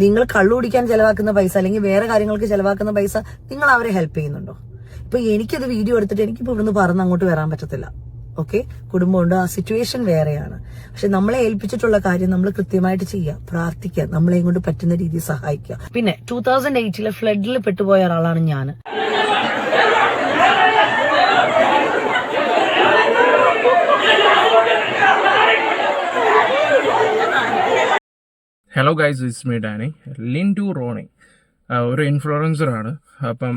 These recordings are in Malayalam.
നിങ്ങൾ കള്ളു കുടിക്കാൻ ചെലവാക്കുന്ന പൈസ അല്ലെങ്കിൽ വേറെ കാര്യങ്ങൾക്ക് ചെലവാക്കുന്ന പൈസ നിങ്ങൾ അവരെ ഹെൽപ്പ് ചെയ്യുന്നുണ്ടോ? ഇപ്പൊ എനിക്കത് വീഡിയോ എടുത്തിട്ട് എനിക്കിപ്പോ ഇവിടുന്ന് പറന്ന് അങ്ങോട്ട് വരാൻ പറ്റത്തില്ല. ഓക്കെ കുടുംബമുണ്ട്. ആ സിറ്റുവേഷൻ വേറെയാണ്. പക്ഷെ നമ്മളെ ഏൽപ്പിച്ചിട്ടുള്ള കാര്യം നമ്മൾ കൃത്യമായിട്ട് ചെയ്യുക പ്രാർത്ഥിക്കുക നമ്മളെ കൊണ്ട് പറ്റുന്ന രീതിയിൽ സഹായിക്കുക. പിന്നെ ടൂ തൗസൻഡ് എയ്റ്റിലെ ഫ്ലഡിൽ പെട്ടുപോയ ഒരാളാണ് ഞാൻ hello guys it's me Danny Lin to Roni ഒരു ഇൻഫ്ലുവൻസറാണ് അപ്പം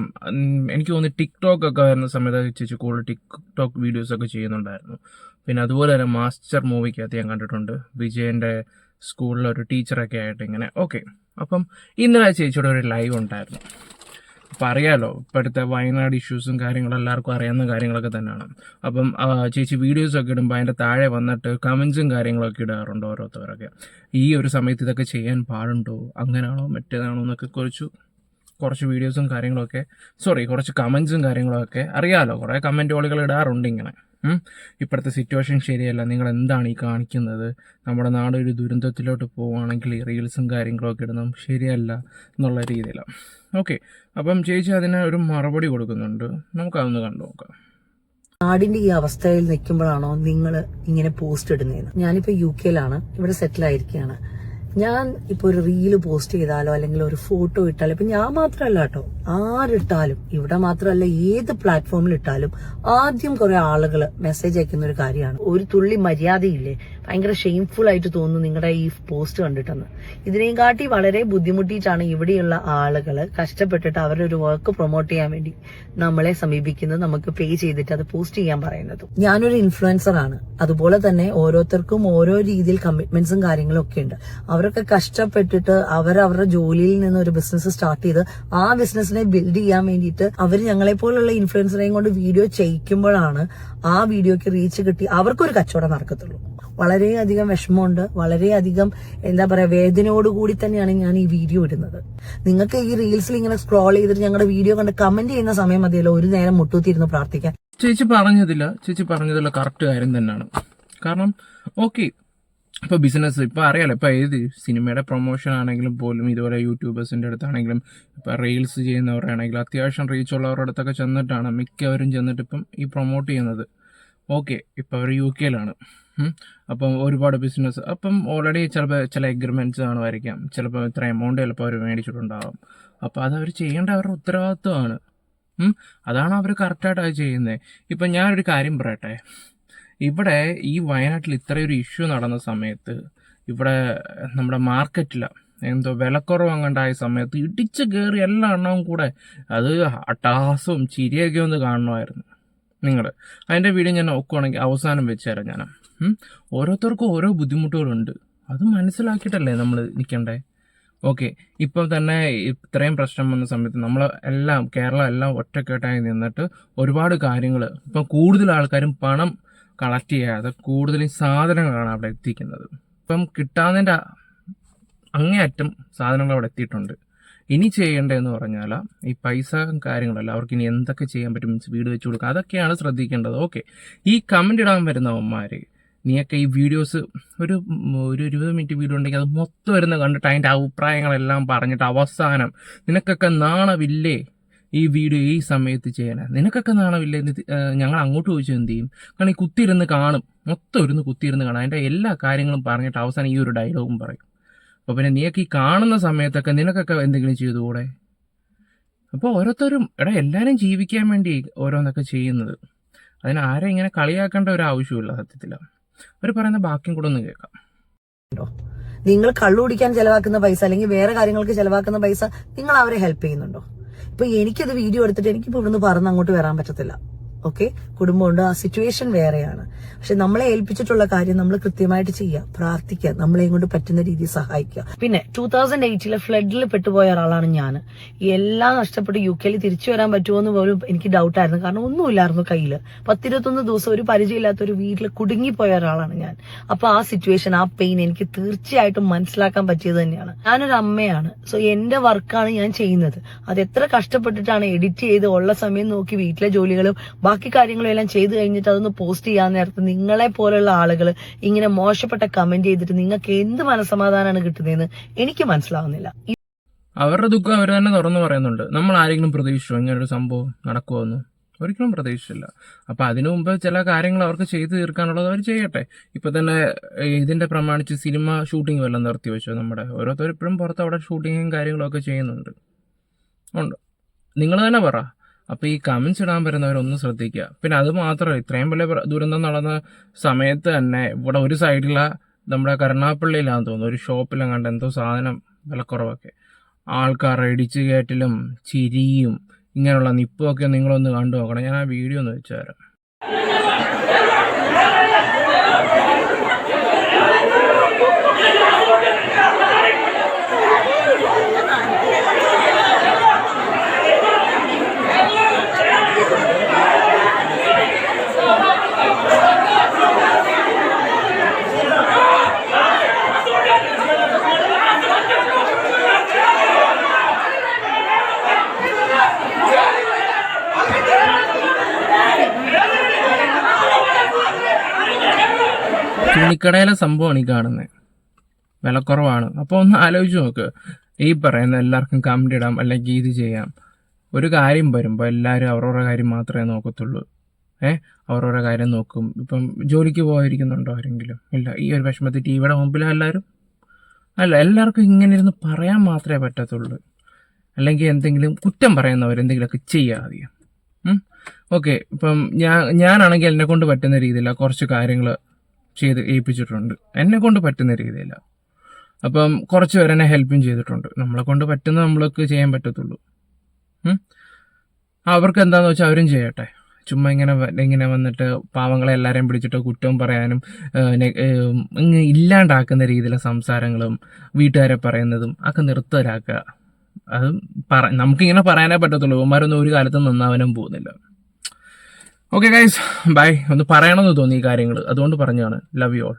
എനിക്ക് തോന്നുന്നു ടിക്ടോക്ക് ഒക്കെ വരുന്ന സമയത്ത് ചേച്ചി കൂടുതൽ ടിക്ടോക്ക് വീഡിയോസ് ഒക്കെ ചെയ്യുന്നുണ്ടായിരുന്നു. പിന്നെ അതുപോലെ തന്നെ മാസ്റ്റർ മൂവിക്കകത്ത് ഞാൻ കണ്ടിട്ടുണ്ട്. വിജയന്റെ സ്കൂളിലെ ഒരു ടീച്ചറൊക്കെ ആയിട്ട് ഇങ്ങനെ. ഓക്കെ അപ്പം ഇന്നലെ ചേച്ചിയുടെ ഒരു ലൈവ് ഉണ്ടായിരുന്നു. അപ്പം അറിയാലോ ഇപ്പോഴത്തെ വയനാട് ഇഷ്യൂസും കാര്യങ്ങളും എല്ലാവർക്കും അറിയാവുന്ന കാര്യങ്ങളൊക്കെ തന്നെയാണ്. അപ്പം ചേച്ചി വീഡിയോസൊക്കെ ഇടുമ്പോൾ അതിന്റെ താഴെ വന്നിട്ട് കമൻസും കാര്യങ്ങളൊക്കെ ഇടാറുണ്ട് ഓരോരുത്തരൊക്കെ. ഈ ഒരു സമയത്ത് ഇതൊക്കെ ചെയ്യാൻ പാടുണ്ടോ? അങ്ങനെയാണോ മറ്റേതാണോ എന്നൊക്കെ കുറച്ചു കുറച്ച് വീഡിയോസും കാര്യങ്ങളൊക്കെ സോറി കുറച്ച് കമൻസും കാര്യങ്ങളൊക്കെ അറിയാമല്ലോ കുറേ കമന്റുകൾ ഇടാറുണ്ട് ഇങ്ങനെ. ഇപ്പോഴത്തെ സിറ്റുവേഷൻ ശരിയല്ല. നിങ്ങൾ എന്താണ് ഈ കാണിക്കുന്നത്? നമ്മുടെ നാട് ഒരു ദുരന്തത്തിലോട്ട് പോവുകയാണെങ്കിൽ റീൽസും കാര്യങ്ങളൊക്കെ ഇടുന്നതും ശരിയല്ല എന്നുള്ള രീതിയിലാണ്. ഓക്കെ അപ്പം ചേച്ചി അതിന് ഒരു മറുപടി കൊടുക്കുന്നുണ്ട്. നമുക്കതൊന്ന് കണ്ടു നോക്കാം. നാടിന്റെ ഈ അവസ്ഥയിൽ നിൽക്കുമ്പോഴാണോ നിങ്ങൾ ഇങ്ങനെ പോസ്റ്റ് ഇടുന്നത് ഞാനിപ്പോ യു കെയിലാണ് ഇവിടെ സെറ്റിൽ ആയിരിക്കുകയാണ്. ഞാൻ ഇപ്പൊ ഒരു റീൽ പോസ്റ്റ് ചെയ്താലോ അല്ലെങ്കിൽ ഒരു ഫോട്ടോ ഇട്ടാലോ ഇപ്പൊ ഞാൻ മാത്രമല്ല കേട്ടോ ആരിട്ടാലും ഇവിടെ മാത്രമല്ല ഏത് പ്ലാറ്റ്ഫോമിൽ ഇട്ടാലും ആദ്യം കുറെ ആളുകൾ മെസ്സേജ് അയക്കുന്ന ഒരു കാര്യമാണ്. ഒരു തുള്ളി മര്യാദയില്ലേ? ഭയങ്കര ഷെയിംഫുൾ ആയിട്ട് തോന്നുന്നു നിങ്ങളുടെ ഈ പോസ്റ്റ് കണ്ടിട്ടെന്ന്. ഇതിനെയും കാട്ടി വളരെ ബുദ്ധിമുട്ടിയിട്ടാണ് ഇവിടെയുള്ള ആളുകൾ കഷ്ടപ്പെട്ടിട്ട് അവരുടെ ഒരു വർക്ക് പ്രൊമോട്ട് ചെയ്യാൻ വേണ്ടി നമ്മളെ സമീപിക്കുന്നത് നമുക്ക് പേ ചെയ്തിട്ട് അത് പോസ്റ്റ് ചെയ്യാൻ പറയുന്നത്. ഞാനൊരു ഇൻഫ്ലുവൻസർ ആണ്. അതുപോലെ തന്നെ ഓരോരുത്തർക്കും ഓരോ രീതിയിൽ കമ്മിറ്റ്മെന്റ്സും കാര്യങ്ങളും ഒക്കെ ഉണ്ട്. അവരൊക്കെ കഷ്ടപ്പെട്ടിട്ട് അവർ അവരുടെ ജോലിയിൽ നിന്ന് ഒരു ബിസിനസ് സ്റ്റാർട്ട് ചെയ്ത് ആ ബിസിനസിനെ ബിൽഡ് ചെയ്യാൻ വേണ്ടിയിട്ട് അവർ ഞങ്ങളെ പോലുള്ള ഇൻഫ്ലുവൻസറെയും കൊണ്ട് വീഡിയോ ചെയ്യിക്കുമ്പോഴാണ് ആ വീഡിയോക്ക് റീച്ച് കിട്ടി. അവർക്കൊരു കച്ചവടം നടക്കത്തുള്ളൂ. വളരെയധികം വിഷമമുണ്ട്. വളരെയധികം എന്താ പറയാ വേദനയോട് കൂടി തന്നെയാണ് ഞാൻ ഈ വീഡിയോ ഇടുന്നത്. നിങ്ങൾക്ക് ഈ റീൽസിൽ ഇങ്ങനെ സ്ക്രോൾ ചെയ്തിട്ട് ഞങ്ങളുടെ വീഡിയോ കണ്ട് കമന്റ് ചെയ്യുന്ന സമയം മതിയല്ലോ. ഒരു നേരം മുട്ടൂത്തിരുന്ന് പ്രാർത്ഥിക്കാൻ. ചേച്ചി പറഞ്ഞതില്ല ചേച്ചി പറഞ്ഞതില്ല കറക്റ്റ് കാര്യം തന്നെയാണ്. കാരണം ഓക്കെ ഇപ്പൊ ബിസിനസ് ഇപ്പോൾ അറിയാലോ ഇപ്പോൾ ഏത് സിനിമയുടെ പ്രൊമോഷൻ ആണെങ്കിലും പോലും ഇതുപോലെ യൂട്യൂബേഴ്സിന്റെ അടുത്താണെങ്കിലും ഇപ്പോൾ റീൽസ് ചെയ്യുന്നവരാണെങ്കിലും അത്യാവശ്യം റീച്ച് ഉള്ളവരുടെ അടുത്തൊക്കെ ചെന്നിട്ടാണ് മിക്കവരും ചെന്നിട്ട് ഇപ്പം ഈ പ്രൊമോട്ട് ചെയ്യുന്നത്. ഓക്കെ ഇപ്പോൾ അവർ യു കെയിലാണ് അപ്പം ഒരുപാട് ബിസിനസ് അപ്പം ഓൾറെഡി ചിലപ്പോൾ ചില എഗ്രിമെന്റ്സ് കാണുമായിരിക്കാം. ചിലപ്പോൾ ഇത്ര എമൗണ്ട് ചിലപ്പോൾ അവർ മേടിച്ചിട്ടുണ്ടാകും അപ്പോൾ അതവർ ചെയ്യേണ്ട അവരുടെ ഉത്തരവാദിത്വമാണ്. അതാണ് അവർ കറക്റ്റായിട്ട് അത് ചെയ്യുന്നത്. ഇപ്പം ഞാനൊരു കാര്യം പറയട്ടെ. ഇവിടെ ഈ വയനാട്ടിൽ ഇത്രയൊരു ഇഷ്യൂ നടന്ന സമയത്ത് ഇവിടെ നമ്മുടെ മാർക്കറ്റില എന്തോ വിലക്കുറവ് അങ്ങണ്ടായ സമയത്ത് ഇടിച്ച് കയറി എല്ലാ എണ്ണവും കൂടെ അത് അട്ടഹാസവും ചിരിയൊക്കെ ഒന്ന് കാണണമായിരുന്നു നിങ്ങൾ അതിന്റെ വീഡിയോ ഞാൻ നോക്കുവാണെങ്കിൽ അവസാനം വെച്ച് തരാം ഞാൻ ഓരോരുത്തർക്കും ഓരോ ബുദ്ധിമുട്ടുകളുണ്ട്. അത് മനസ്സിലാക്കിയിട്ടല്ലേ നമ്മൾ നിൽക്കണ്ടേ ഓക്കെ ഇപ്പം തന്നെ ഇത്രയും പ്രശ്നം വന്ന സമയത്ത് നമ്മൾ എല്ലാം കേരളം എല്ലാം ഒറ്റക്കെട്ടായി നിന്നിട്ട് ഒരുപാട് കാര്യങ്ങൾ ഇപ്പം കൂടുതൽ ആൾക്കാരും പണം കളക്ട് ചെയ്യാതെ കൂടുതൽ സാധനങ്ങളാണ് അവിടെ എത്തിക്കുന്നത്. ഇപ്പം കിട്ടാതിന്റെ അങ്ങേയറ്റം സാധനങ്ങൾ അവിടെ എത്തിയിട്ടുണ്ട്. ഇനി ചെയ്യേണ്ടതെന്ന് പറഞ്ഞാൽ ഈ പൈസ കാര്യങ്ങളല്ല അവർക്ക് ഇനി എന്തൊക്കെ ചെയ്യാൻ പറ്റും വീട് വെച്ച് കൊടുക്കുക അതൊക്കെയാണ് ശ്രദ്ധിക്കേണ്ടത്. ഓക്കെ. ഈ കമന്റ് ഇടാൻ വരുന്നവന്മാർ നീയൊക്കെ ഈ വീഡിയോസ് ഒരു ഒരു ഇരുപത് മിനിറ്റ് വീഡിയോ ഉണ്ടെങ്കിൽ അത് മൊത്തം വരുന്ന കണ്ടിട്ട് അതിന്റെ അഭിപ്രായങ്ങളെല്ലാം പറഞ്ഞിട്ട് അവസാനം നിനക്കൊക്കെ നാണമില്ലേ? ഈ വീഡിയോ ഈ സമയത്ത് ചെയ്യണേ. നിനക്കൊക്കെ നാണമില്ലേ? ഞങ്ങൾ അങ്ങോട്ട് ചോദിച്ചു എന്ത് ചെയ്യും? കാരണം ഈ കുത്തിയിരുന്ന് കാണും. മൊത്തം ഇരുന്ന് കുത്തിയിരുന്ന് കാണും. അതിന്റെ എല്ലാ കാര്യങ്ങളും പറഞ്ഞിട്ട് അവസാനം ഈ ഒരു ഡയലോഗും പറയും. അപ്പോൾ പിന്നെ നീയൊക്കെ ഈ കാണുന്ന സമയത്തൊക്കെ നിനക്കൊക്കെ എന്തെങ്കിലും ചെയ്തുകൂടെ? അപ്പോൾ ഓരോരുത്തരും എടാ എല്ലാവരും ജീവിക്കാൻ വേണ്ടി ഓരോന്നൊക്കെ ചെയ്യുന്നത്. അതിന് ആരെ ഇങ്ങനെ കളിയാക്കേണ്ട ഒരു ആവശ്യമില്ല സത്യത്തിൽ. അവർ പറയുന്ന ബാക്കിയും കൂടെ ഒന്ന് കേൾക്കാം. നിങ്ങൾ കള്ളു കുടിക്കാൻ ചെലവാക്കുന്ന പൈസ അല്ലെങ്കിൽ വേറെ കാര്യങ്ങൾക്ക് ചെലവാക്കുന്ന പൈസ നിങ്ങൾ അവരെ ഹെൽപ്പ് ചെയ്യുന്നുണ്ടോ? ഇപ്പൊ എനിക്കത് വീഡിയോ എടുത്തിട്ട് എനിക്കിപ്പോ ഇവിടുന്ന് പറന്ന് അങ്ങോട്ട് വരാൻ പറ്റത്തില്ല. ഓക്കെ കുടുംബമുണ്ട്. ആ സിറ്റുവേഷൻ വേറെയാണ്. പക്ഷെ നമ്മളെ ഏൽപ്പിച്ചിട്ടുള്ള കാര്യം നമ്മൾ കൃത്യമായിട്ട് ചെയ്യുക പ്രാർത്ഥിക്കുക. നമ്മളെയും കൊണ്ട് പറ്റുന്ന രീതിയിൽ സഹായിക്കുക. പിന്നെ ടൂ തൗസൻഡ് എയ്റ്റിലെ ഫ്ലഡിൽ പെട്ടുപോയ ഒരാളാണ് ഞാൻ. എല്ലാം നഷ്ടപ്പെട്ട് യു കെയിൽ തിരിച്ചു വരാൻ പറ്റുമോ എന്ന് പോലും എനിക്ക് ഡൗട്ടായിരുന്നു കാരണം ഒന്നുമില്ലായിരുന്നു കയ്യിൽ പത്തിരുപത്തൊന്ന് ദിവസം ഒരു പരിചയമില്ലാത്ത ഒരു വീട്ടിൽ കുടുങ്ങിപ്പോയ ഒരാളാണ് ഞാൻ. അപ്പൊ ആ സിറ്റുവേഷൻ ആ പെയിൻ എനിക്ക് തീർച്ചയായിട്ടും മനസ്സിലാക്കാൻ പറ്റിയത് തന്നെയാണ്. ഞാനൊരു അമ്മയാണ്. സോ എന്റെ വർക്കാണ് ഞാൻ ചെയ്യുന്നത്. അത് എത്ര കഷ്ടപ്പെട്ടിട്ടാണ് എഡിറ്റ് ചെയ്ത് ഉള്ള സമയം നോക്കി വീട്ടിലെ ജോലികളും ബാക്കി കാര്യങ്ങളും എല്ലാം ചെയ്തു കഴിഞ്ഞിട്ട് അതൊന്ന് പോസ്റ്റ് ചെയ്യാൻ നേരത്ത് നിങ്ങളെ പോലുള്ള ആളുകൾ ഇങ്ങനെ മോശപ്പെട്ട കമന്റ് ചെയ്തിട്ട് നിങ്ങൾക്ക് എന്ത് മനസമാധാനമാണ് കിട്ടുന്നതെന്ന് എനിക്ക് മനസ്സിലാവുന്നില്ല. അവരുടെ ദുഃഖം അവർ തന്നെ തുറന്നു പറയുന്നുണ്ട്. നമ്മൾ ആരെങ്കിലും പ്രതീക്ഷിച്ചോ? ഇങ്ങനെ ഒരു സംഭവം നടക്കുമെന്ന് ഒരിക്കലും പ്രതീക്ഷിച്ചില്ല. അപ്പൊ അതിനു മുമ്പ് ചില കാര്യങ്ങൾ അവർക്ക് ചെയ്തു തീർക്കാനുള്ളത് അവർ ചെയ്യട്ടെ. ഇപ്പൊ തന്നെ ഇതിന്റെ പ്രമാണിച്ച് സിനിമ ഷൂട്ടിംഗ് വല്ലതും നിർത്തി വെച്ചു നമ്മുടെ? ഓരോരുത്തർ ഇപ്പോഴും പുറത്ത് അവിടെ ഷൂട്ടിങ്ങും കാര്യങ്ങളൊക്കെ ചെയ്യുന്നുണ്ട്. ഉണ്ട്. നിങ്ങൾ തന്നെ പറ. അപ്പൊ ഈ കമന്റ്സ് ഇടാൻ വരുന്നവരൊന്ന് ശ്രദ്ധിക്കുക. പിന്നെ അത് മാത്രമല്ല ഇത്രയും വലിയ ദുരന്തം നടന്ന സമയത്ത് തന്നെ ഇവിടെ ഒരു സൈഡിലെ നമ്മുടെ കരുണാപ്പള്ളിയിലാന്ന് തോന്നുന്നു. ഒരു ഷോപ്പിലെങ്ങാണ്ട് എന്തോ സാധനം വിലക്കുറവൊക്കെ. ആൾക്കാർ ഇടിച്ചു കയറ്റലും ചിരിയും ഇങ്ങനെയുള്ള നിപ്പുമൊക്കെ നിങ്ങളൊന്ന് കണ്ടു നോക്കണം. ഞാൻ ആ വീഡിയോ ഒന്ന് വെച്ചു തരാം. തുണിക്കടയിലെ സംഭവമാണ് ഈ കാണുന്നത് വിലക്കുറവാണ്. അപ്പോൾ ഒന്ന് ആലോചിച്ച് നോക്ക്. ഈ പറയുന്ന എല്ലാവർക്കും കമന്റ് ഇടാം അല്ലെങ്കിൽ ഇത് ചെയ്യാം. ഒരു കാര്യം വരുമ്പോൾ എല്ലാവരും അവരവരുടെ കാര്യം മാത്രമേ നോക്കത്തുള്ളൂ. ഏഹ് അവരവരുടെ കാര്യം നോക്കും. ഇപ്പം ജോലിക്ക് പോയിരിക്കുന്നുണ്ടോ ആരെങ്കിലും? ഇല്ല. ഈ ഒരു വിഷമത്തിൽ ടി വിയുടെ മുമ്പിലാണ് എല്ലാവരും അല്ല എല്ലാവർക്കും ഇങ്ങനെ ഇരുന്ന് പറയാൻ മാത്രമേ പറ്റത്തുള്ളൂ. അല്ലെങ്കിൽ എന്തെങ്കിലും കുറ്റം പറയുന്നവർ എന്തെങ്കിലുമൊക്കെ ചെയ്യാതെ ഓക്കെ. ഇപ്പം ഞാൻ ഞാനാണെങ്കിൽ എന്നെ കൊണ്ട് പറ്റുന്ന രീതിയിലാണ് കുറച്ച് കാര്യങ്ങൾ ചെയ്ത് ഏൽപ്പിച്ചിട്ടുണ്ട്. എന്നെ കൊണ്ട് പറ്റുന്ന രീതിയില്ല അപ്പം കുറച്ച് പേരെന്നെ ഹെൽപ്പും ചെയ്തിട്ടുണ്ട്. നമ്മളെ കൊണ്ട് പറ്റുന്ന നമ്മൾക്ക് ചെയ്യാൻ പറ്റത്തുള്ളൂ. അവർക്ക് എന്താന്ന് വെച്ചാൽ അവരും ചെയ്യട്ടെ. ചുമ്മാ ഇങ്ങനെ ഇങ്ങനെ വന്നിട്ട് പാവങ്ങളെ എല്ലാവരെയും പിടിച്ചിട്ട് കുറ്റവും പറയാനും ഇല്ലാണ്ടാക്കുന്ന രീതിയിലെ സംസാരങ്ങളും വീട്ടുകാരെ പറയുന്നതും ഒക്കെ നിർത്തലാക്കുക അത് പറ നമുക്കിങ്ങനെ പറയാനേ പറ്റത്തുള്ളൂ. ഇവന്മാരൊന്നും ഒരു കാലത്തും നന്നാവാനും പോകുന്നില്ല. ഓക്കെ ഗൈസ് ബൈ ഒന്ന് പറയണമെന്ന് തോന്നി ഈ കാര്യങ്ങൾ അതുകൊണ്ട് പറഞ്ഞാണ് ലവ് യു ഓൾ